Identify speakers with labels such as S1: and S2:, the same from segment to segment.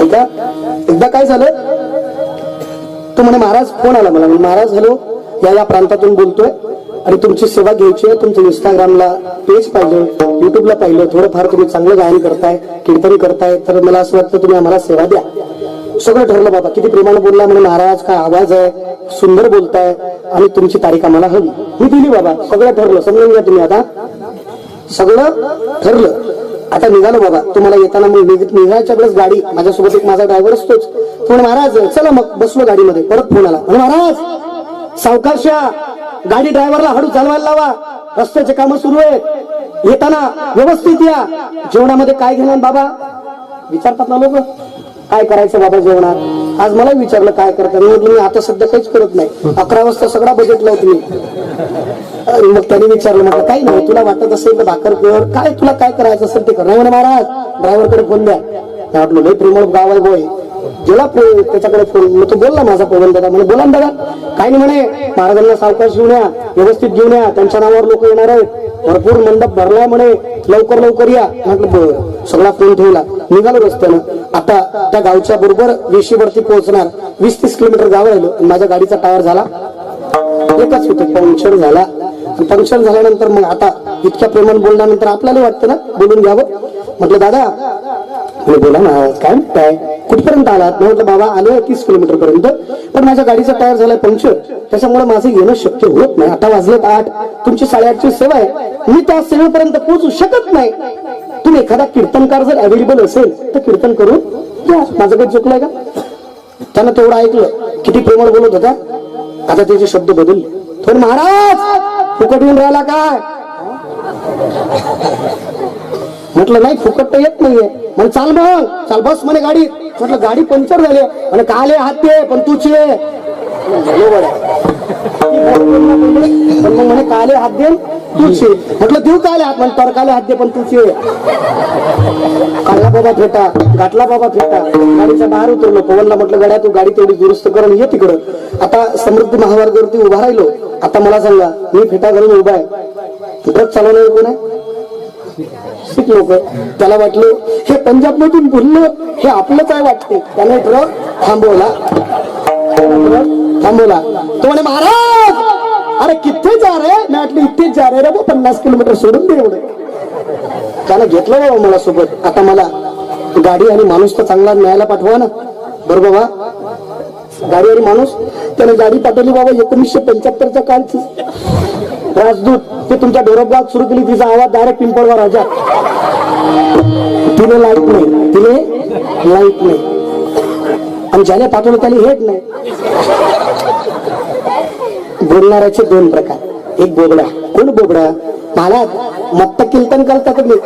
S1: ऐका एकदा काय झालं? तो म्हणे महाराज फोन आला मला. महाराज हॅलो या या प्रांतातून बोलतोय. आणि तुमची सेवा घ्यायची आहे तुमचं इंस्टाग्रामला पेज पाहिलं युट्यूबला पाहिलं थोडंफार तुम्ही चांगलं गायन करताय कीर्तन करताय तर मला असं वाटतं तुम्ही आम्हाला सेवा द्या. सगळं ठरलं बाबा किती प्रेमानं बोलला म्हणे महाराज काय आवाज आहे सुंदर बोलताय आणि तुमची तारीख आम्हाला हवी. मी दिली बाबा सगळं ठरलं समजून घ्या तुम्ही आता. सगळं ठरलं. आता निघालो बाबा. तुम्हाला येताना मग निघायच्या वेळेस गाडी माझ्यासोबत एक माझा ड्रायव्हर असतोच. तो महाराज चला मग बसलो गाडीमध्ये. परत फोन आला. म्हणे महाराज सावकाशा गाडी ड्रायव्हरला हळू चालवायला लावा. रस्त्याचे कामं सुरू आहेत. येताना व्यवस्थित या. जेवणामध्ये काय घेणार बाबा? विचारतात ना लोक. काय करायचं बाबा जेवणात? आज मला विचारलं काय करता? मी म्हटलं मी आता सध्या काहीच करत नाही. अकरा वाजता सगळा बजेट लावतो मी. मग त्याने विचारलं म्हटलं काही नाही तुला वाटत असेल तर भाकर कर. काय तुला काय करायचं असेल ते कर. नाही म्हणे महाराज. ड्रायव्हरकडे फोन द्या. म्हटलं लय प्रेमळ गाव आहे बोय गेला त्याच्याकडे फोन मग तो बोलला माझा पवन दादा. म्हणे बोला ना दादा. काय नाही म्हणे महाराजांना सावकाश घेऊन या व्यवस्थित घेऊन या. त्यांच्या नावावर लोक येणार आहेत. भरपूर मंडप भरलाय म्हणे. लवकर लवकर या. म्हटलं बरं. सगळा फोन ठेवला? निघालो रस्त्यानं. आता त्या गावच्या बरोबर वेशीवरती पोहोचणार. वीस तीस किलोमीटर गाव राहिलो माझ्या गाडीचा टायर झाला. एकच होतो पंक्चर झाला. पंक्चर झाल्यानंतर मग आता इतक्या प्रेमाने बोलल्यानंतर आपल्याला वाटतं ना? बोलून घ्यावं? म्हटलं दादा मी बोला ना काय काय कुठपर्यंत आलात? म्हटलं बाबा आलो तीस किलोमीटर पर्यंत पण माझ्या गाडीचा टायर झालाय पंक्चर. त्याच्यामुळे माझं येणं शक्य होत नाही. आता वाजलेत आठ. तुमची साडेआठची सेवा आहे. मी त्या सेवेपर्यंत पोहोचू शकत नाही. तुम्ही एखादा कीर्तनकार जर अवेलेबल असेल तर कीर्तन करून या माझं काही चुकलंय का? त्यानं तेवढं ऐकलं. किती प्रेमळ बोलत होता. आता त्याचे शब्द बदलले. थोडे महाराज फुकट येऊन राहिला काय? म्हटलं नाही फुकट तर येत नाहीये. म्हणे चाल मग. चाल बस म्हणे गाडी. म्हटलं गाडी पंक्चर झाली म्हणे काले हात ते पण तुझे बरोबर म्हणे काले हात दे तुझे. म्हटलं देऊ काय हात म्हणे तर हात दे पण तुझे. काढला बाबा फेटा गाठला बाबा फेटा. गाडीच्या बाहेर उतरलो पवनला म्हटलं गाड्या तू गाडी तेवढी दुरुस्त करून ये तिकडं. आता समृद्धी महामार्गावरती उभा राहिलो. आता मला सांगा मी फेटा घालून उभा आहे. ट्रक चालवणार कोण आहे? शीख लोक. त्याला वाटले हे पंजाब मधून बोललो हे आपलंच आहे वाटते. त्याने ट्रक थांबवला. थांबवला. तो म्हणे महाराज अरे किती जा रे? मी म्हटलं इथेच जा रे रे बा, पन्नास किलोमीटर सोडून दे एवढे. त्यानं घेतलं बाबा मला सोबत. आता मला गाडी आणि माणूस तर चांगला न्यायला पाठवा ना. बरं बाबा. गाडी आणि माणूस. त्याने गाडी पाठवली बाबा एकोणीसशे पंच्याहत्तरच्या कालची. राजदूत ते तुमच्या डोरबात सुरू केली. तिचा आवाज डायरेक्ट पिंपळवा राजा. तिने लाइट नाही. तिने लाइट नाही. आणि ज्याने पाठवलं त्याने हेट नाही. बोलणाऱ्याचे दोन प्रकार. एक बोबडा कोण बोबडा मला मत्त कीर्तन करता तुम्ही.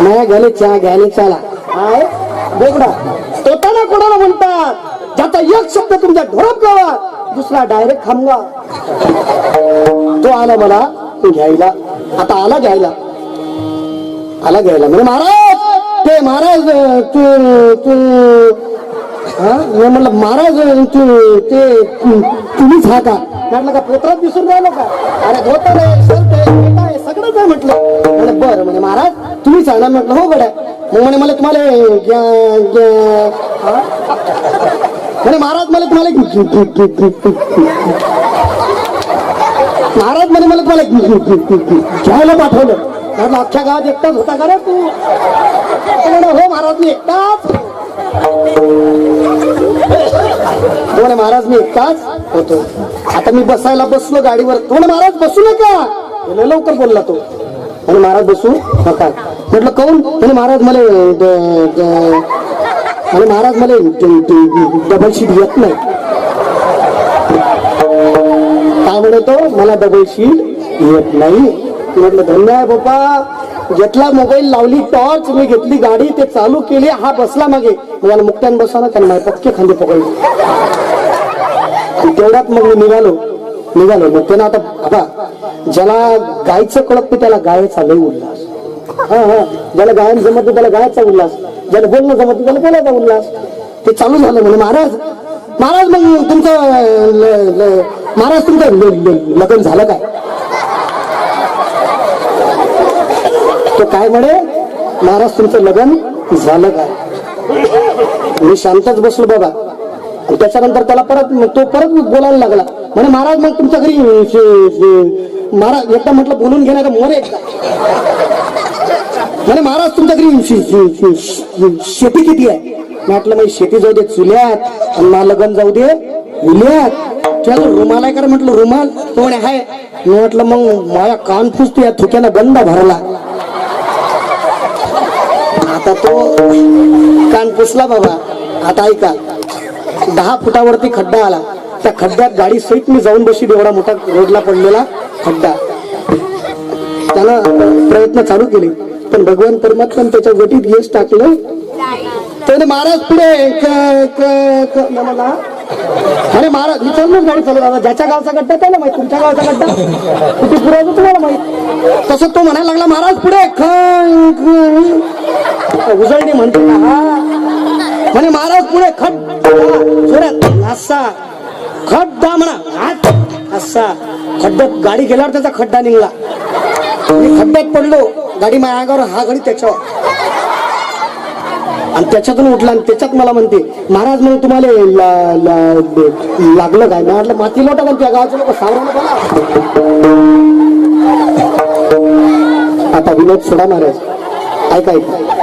S1: नाही घ्याले चहा घ्यायले चला हाय बोबडा तोताना कोणाला म्हणतात? ज्याचा एक शब्द तुमच्या ढोरात लावा दुसरा डायरेक्ट खामगा तो आला मला घ्यायला. आता आला घ्यायला. आला घ्यायला. म्हणजे महाराज ते महाराज तू तू हा? म्हणलं महाराज तू ते तुम्हीच हा का? म्हटलं का पोत्रात दिसून राहिलो का अरे धोतर आहे शर्ट आहे आहे सगळंच आहे म्हटलं म्हणे बरं म्हणे महाराज तुम्ही आहे म्हटलं हो गड्या मग म्हणे मला तुम्हाला म्हणे महाराज मला तुम्हाला महाराज म्हणे मला तुम्हाला घ्यायला पाठवलं म्हटलं अख्ख्या गावात एकटाच होता का रे तू म्हणे, हो महाराज मी एकटाच म्हणे महाराज मी एकटाच होतो आता मी बसायला बसलो गाडीवर. तो म्हणे महाराज बसू नका. लय लवकर बोलला तो. म्हणे महाराज बसू नका. म्हटलं काऊन म्हणे महाराज मला ड- म्हणे महाराज मला डबल शीट येत नाही. काय म्हणतो मला डबल शीट येत नाही. म्हटलं धन्य आहे बाबा घेतला मोबाईल लावली टॉर्च मी घेतली गाडी ते चालू केली हा बसला मागे. मला मुक्त्यान बसा ना त्यांना पक्के खांदे पकडले. तेवढ्यात मग मी निघालो. निघालो. मग त्यानं आता बाबा ज्याला गायचं कळत नाही त्याला गायचा लय उल्हास. हा हा. ज्याला गायन जमत नाही त्याला गायचा उल्हास. ज्याला बोलणं जमत नाही त्याला बोलायचा उल्हास. ते चालू झालं म्हणे महाराज महाराज मग तुमचं महाराज तुमचं लग्न झालं काय? तो काय म्हणे महाराज तुमचं लग्न झालं काय? मी शांतच बसलो बाबा त्याच्यानंतर त्याला परत तो परत बोलायला लागला. म्हणे महाराज मग तुमच्या घरी महाराज एकदा म्हटलं बोलून घेणार मोरे एकदा. म्हणे महाराज तुमच्या घरी शेती किती आहे? म्हटलं मग शेती जाऊ दे चुल्यात. आणि मला लग्न जाऊ दे उल्यात तुझ्या रुमाल आहे का म्हटलं रुमाल तो म्हणे हाय मी म्हटलं मग माझ्या कान फुसतो या थुक्यानं गंदा भरला. आता तो कान पुसला बाबा. आता ऐका दहा फुटावरती खड्डा आला. त्या खड्ड्यात गाडी सहित मी जाऊन बसली. एवढा मोठा रोडला पडलेला खड्डा. त्याला प्रयत्न चालू केले. पण भगवान परमात्मा त्याच्या गटीत यश टाकलं. त्याने महाराज पुढे अरे महाराज मी गाडी चालू दादा ज्याच्या गावचा गड्डा त्याला माहीत. तुमच्या गावचा गड्डा कुठे पुरायचं तुम्हाला माहीत? तसं तो म्हणायला लागला महाराज पुढे. ख- उजळणी म्हणते म्हणे महाराज पुढे खड्डा असा खड्डा म्हणा हात असा खड्ड्यात गाडी गेल्यावर त्याचा खड्डा निघला. मी खड्ड्यात पडलो गाडी माझ्या अंगावर हा घडी त्याच्यावर. आणि त्याच्यातून उठला आणि त्याच्यात मला म्हणते महाराज म्हणून तुम्हाला ला- ला- लागलं काय? मी म्हटलं माती लोटा पण त्या गावाचे लोक सावरा आता विनोद सोडा महाराज. ऐका ऐका.